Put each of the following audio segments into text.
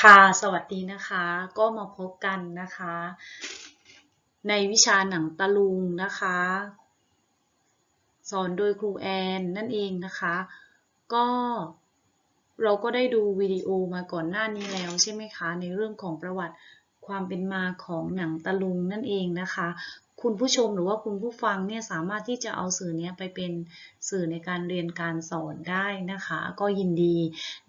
ค่ะสวัสดีนะคะ ก็มาพบกันนะคะ ในวิชาหนังตะลุงนะคะ สอนโดยครูแอนนั่นเองนะคะ ก็เราก็ได้ดูวิดีโอมาก่อนหน้านี้แล้วใช่ไหมคะ ในเรื่องของประวัติความเป็นมาของหนังตะลุงนั่นเองนะคะ คุณผู้ชมหรือว่าคุณผู้ฟังเนี่ยสามารถที่จะเอาสื่อเนี้ยไปเป็นสื่อในการเรียนการสอนได้นะคะ ก็ยินดี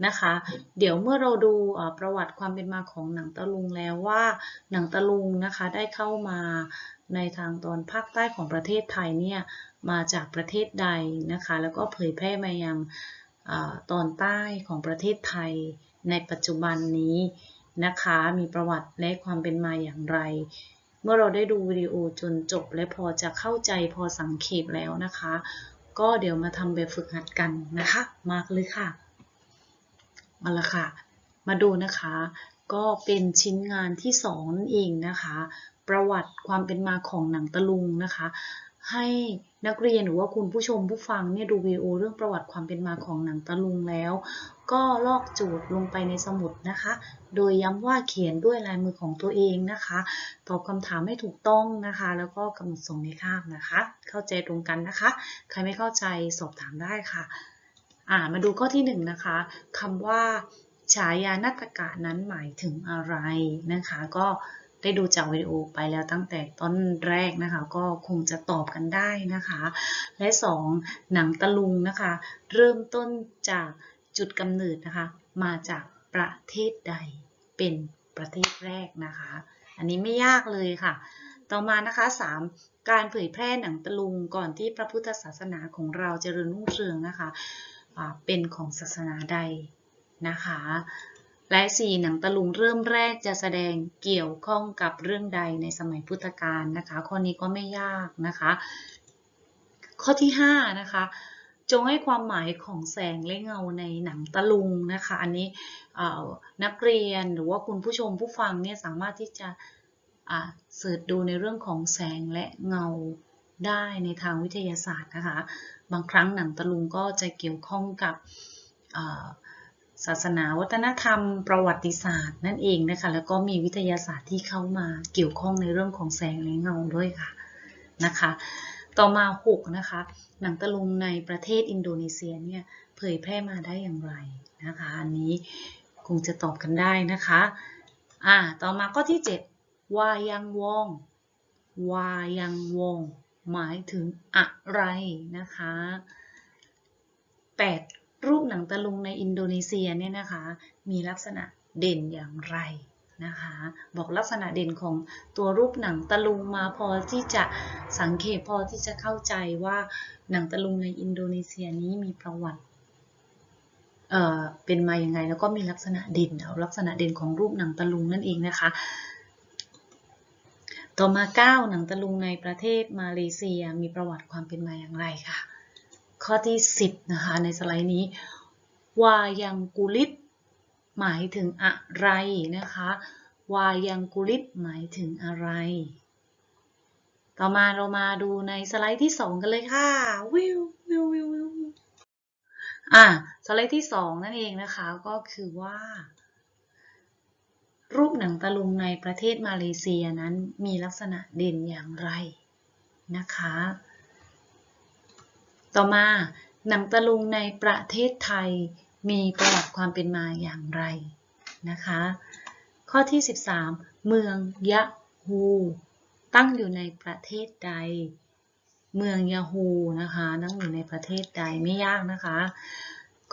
นะคะ เดี๋ยวเมื่อเราดูประวัติความเป็นมาของหนังตะลุงแล้วว่าหนังตะลุงนะคะได้เข้ามาในทางตอนภาคใต้ของประเทศไทยเนี่ยมาจากประเทศใดนะคะ แล้วก็เผยแพร่มายังอตอนใต้ของประเทศไทยในปัจจุบันนี้นะคะ มีประวัติและความเป็นมาอย่างไร เมื่อเราได้ดูวิดีโอจนจบและพอจะเข้าใจพอสังเขปแล้วนะคะ ก็เดี๋ยวมาทำแบบฝึกหัดกันนะคะ มากเลยค่ะมาละค่ะ มาดูนะคะ ก็เป็นชิ้นงานที่สองนั่นเองนะคะ ประวัติความเป็นมาของหนังตะลุงนะคะ ให้นักเรียนหรือว่าคุณผู้ชมผู้ฟังเนี่ยดูวิดีโอเรื่องประวัติความเป็นมาของหนังตะลุงแล้ว ก็ลอกโจทย์ลงไปในสมุดนะคะ โดยย้ำว่าเขียนด้วยลายมือของตัวเองนะคะ ตอบคำถามให้ถูกต้องนะคะ แล้วก็กำหนดส่งในคาบนะคะ เข้าใจตรงกันนะคะ ใครไม่เข้าใจสอบถามได้ค่ะอ่ามาดูข้อที่หนึ่งนะคะคำว่าฉายานาฏกะนั้นหมายถึงอะไรนะคะ ก็ ได้ดูจากวิดีโอไปแล้วตั้งแต่ต้นแรกนะคะ ก็คงจะตอบกันได้นะคะ และสองหนังตะลุงนะคะ เริ่มต้นจากจุดกำเนิดนะคะ มาจากประเทศใดเป็นประเทศแรกนะคะ อันนี้ไม่ยากเลยค่ะ ต่อมานะคะ 3. การเผยแพร่หนังตะลุงก่อนที่พระพุทธศาสนาของเราจะเจริญรุ่งเรืองนะคะเป็นของศาสนาใดนะคะ และ 4. หนังตะลุงเริ่มแรกจะแสดงเกี่ยวข้องกับเรื่องใดในสมัยพุทธกาลนะคะ ข้อนี้ก็ไม่ยากนะคะ ข้อที่ 5 นะคะ จงให้ความหมายของแสงและเงาในหนังตะลุงนะคะ อันนี้นักเรียนหรือว่าคุณผู้ชมผู้ฟังเนี่ยสามารถที่จะเสิร์ชดูในเรื่องของแสงและเงาได้ในทางวิทยาศาสตร์นะคะ บางครั้งหนังตะลุงก็จะเกี่ยวข้องกับ ศาสนาวัฒนธรรม ประวัติศาสตร์นั่นเองนะคะ แล้วก็มีวิทยาศาสตร์ที่เข้ามาเกี่ยวข้องในเรื่องของแสงและเงาด้วยค่ะนะคะ ต่อมา 6 นะคะ หนังตะลุงในประเทศอินโดนีเซียเนี่ยเผยแพร่มาได้อย่างไรนะคะ อันนี้คงจะตอบกันได้นะคะอ่าต่อมาข้อที่ 7 วายังวองวายังวองหมายถึงอะไรนะคะ 8. รูปหนังตะลุงในอินโดนีเซียเนี่ยนะคะ มีลักษณะเด่นอย่างไรนะคะ บอกลักษณะเด่นของตัวรูปหนังตะลุงมาพอที่จะสังเกตพอที่จะเข้าใจว่าหนังตะลุงในอินโดนีเซียนี้มีประวัติเอ่อเป็นมาอย่างไงแล้วก็มีลักษณะเด่นเอาลักษณะเด่นของรูปหนังตะลุงนั่นเองนะคะ ต่อมา 9 หนังตะลุงในประเทศมาเลเซียมีประวัติความเป็นมาอย่างไรค่ะ ข้อที่ 10 นะคะ ในสไลด์นี้ วายังกุลิต หมายถึงอะไรนะคะ วายังกุลิตหมายถึงอะไร ต่อมาเรามาดูในสไลด์ที่ 2 กันเลยค่ะวิววิววิววิวอะสไลด์ที่ 2 นั่นเองนะคะก็คือว่า รูปหนังตะลุงในประเทศมาเลเซียนั้นมีลักษณะเด่นอย่างไรนะคะ ต่อมาหนังตะลุงในประเทศไทยมีประวัติความเป็นมาอย่างไรนะคะ ข้อที่ 13 เมืองยะฮู ตั้งอยู่ในประเทศใด เมืองยะฮูนะคะตั้งอยู่ในประเทศใดไม่ยากนะคะ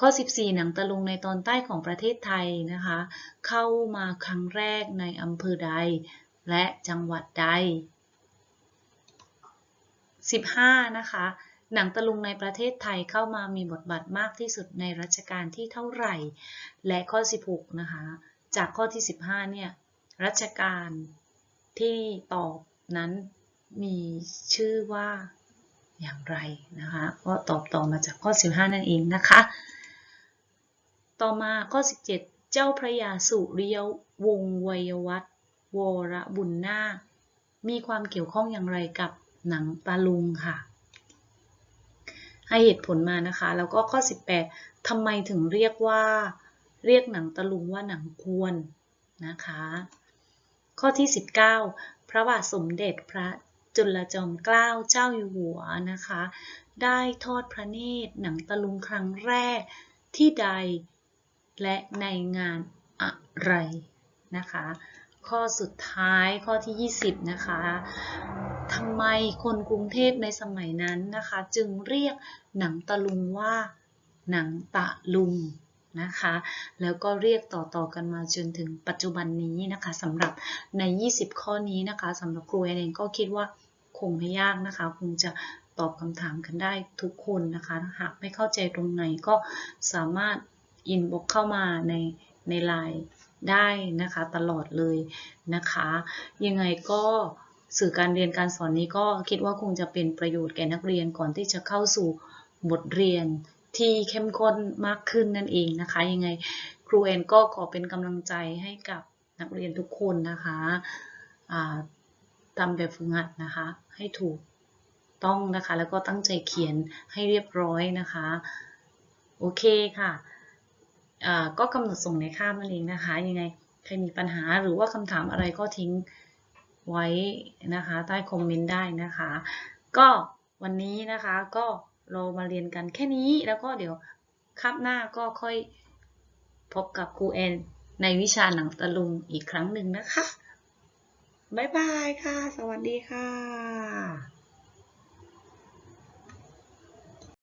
ข้อ 14 หนังตะลุงในตอนใต้ของประเทศไทยนะคะ เข้ามาครั้งแรกในอำเภอใด และจังหวัดใด 15 นะคะ หนังตะลุงในประเทศไทยเข้ามามีบทบาทมากที่สุดในรัชกาลที่เท่าไหร่ และข้อ 16 นะคะ จากข้อที่ 15 เนี่ย รัชกาลที่ตอบนั้นมีชื่อว่าอย่างไรนะคะ ก็ตอบต่อมาจากข้อ 15 นั่นเองนะคะ ต่อมาข้อ 17 เจ้าพระยาสุริยวงศ์วัยวัฒวรบุญนาคมีความเกี่ยวข้องอย่างไรกับหนังตะลุงค่ะ ให้เหตุผลมานะคะ แล้วก็ข้อ 18ทำไมถึงเรียกว่า เรียกหนังตะลุงว่าหนังควรนะคะ ข้อที่ 19 พระบาทสมเด็จพระจุลจอมเกล้าเจ้าอยู่หัวนะคะ ได้ทอดพระเนตรหนังตะลุงครั้งแรกที่ใดและในงานอะไรนะคะ ข้อสุดท้ายข้อที่ 20 นะคะ ทำไมคนกรุงเทพในสมัยนั้นนะคะ จึงเรียกหนังตะลุงว่าหนังตะลุงนะคะ แล้วก็เรียกต่อๆกันมาจนถึงปัจจุบันนี้นะคะสำหรับใน 20 ข้อนี้นะคะสำหรับครูแอนเองก็คิดว่าคงไม่ยากนะคะ คงจะตอบคำถามกันได้ทุกคนนะคะหากไม่เข้าใจตรงไหนก็สามารถอินบ็อกเข้ามาในในไลน์ได้นะคะตลอดเลยนะคะ ยังไงก็ สื่อการเรียนการสอนนี้ก็คิดว่าคงจะเป็นประโยชน์แก่นักเรียนก่อนที่จะเข้าสู่บทเรียนที่เข้มข้นมากขึ้นนั่นเองนะคะ ยังไงครูเอนก็ขอเป็นกำลังใจให้กับนักเรียนทุกคนนะคะทำแบบฝึกหัดนะคะ ให้ถูกต้องนะคะ แล้วก็ตั้งใจเขียนให้เรียบร้อยนะคะ โอเคค่ะก็กำหนดส่งในคาบนั่นเองนะคะ ยังไงใครมีปัญหาหรือว่าคำถามอะไรก็ทิ้ง ไว้นะคะใต้คอมเมนต์ได้นะคะ ก็วันนี้นะคะก็เรามาเรียนกันแค่นี้แล้วก็เดี๋ยวคาบหน้าก็ค่อยพบกับครูแอนในวิชาหนังตะลุงอีกครั้งหนึ่งนะคะ บ๊ายบายค่ะ สวัสดีค่ะ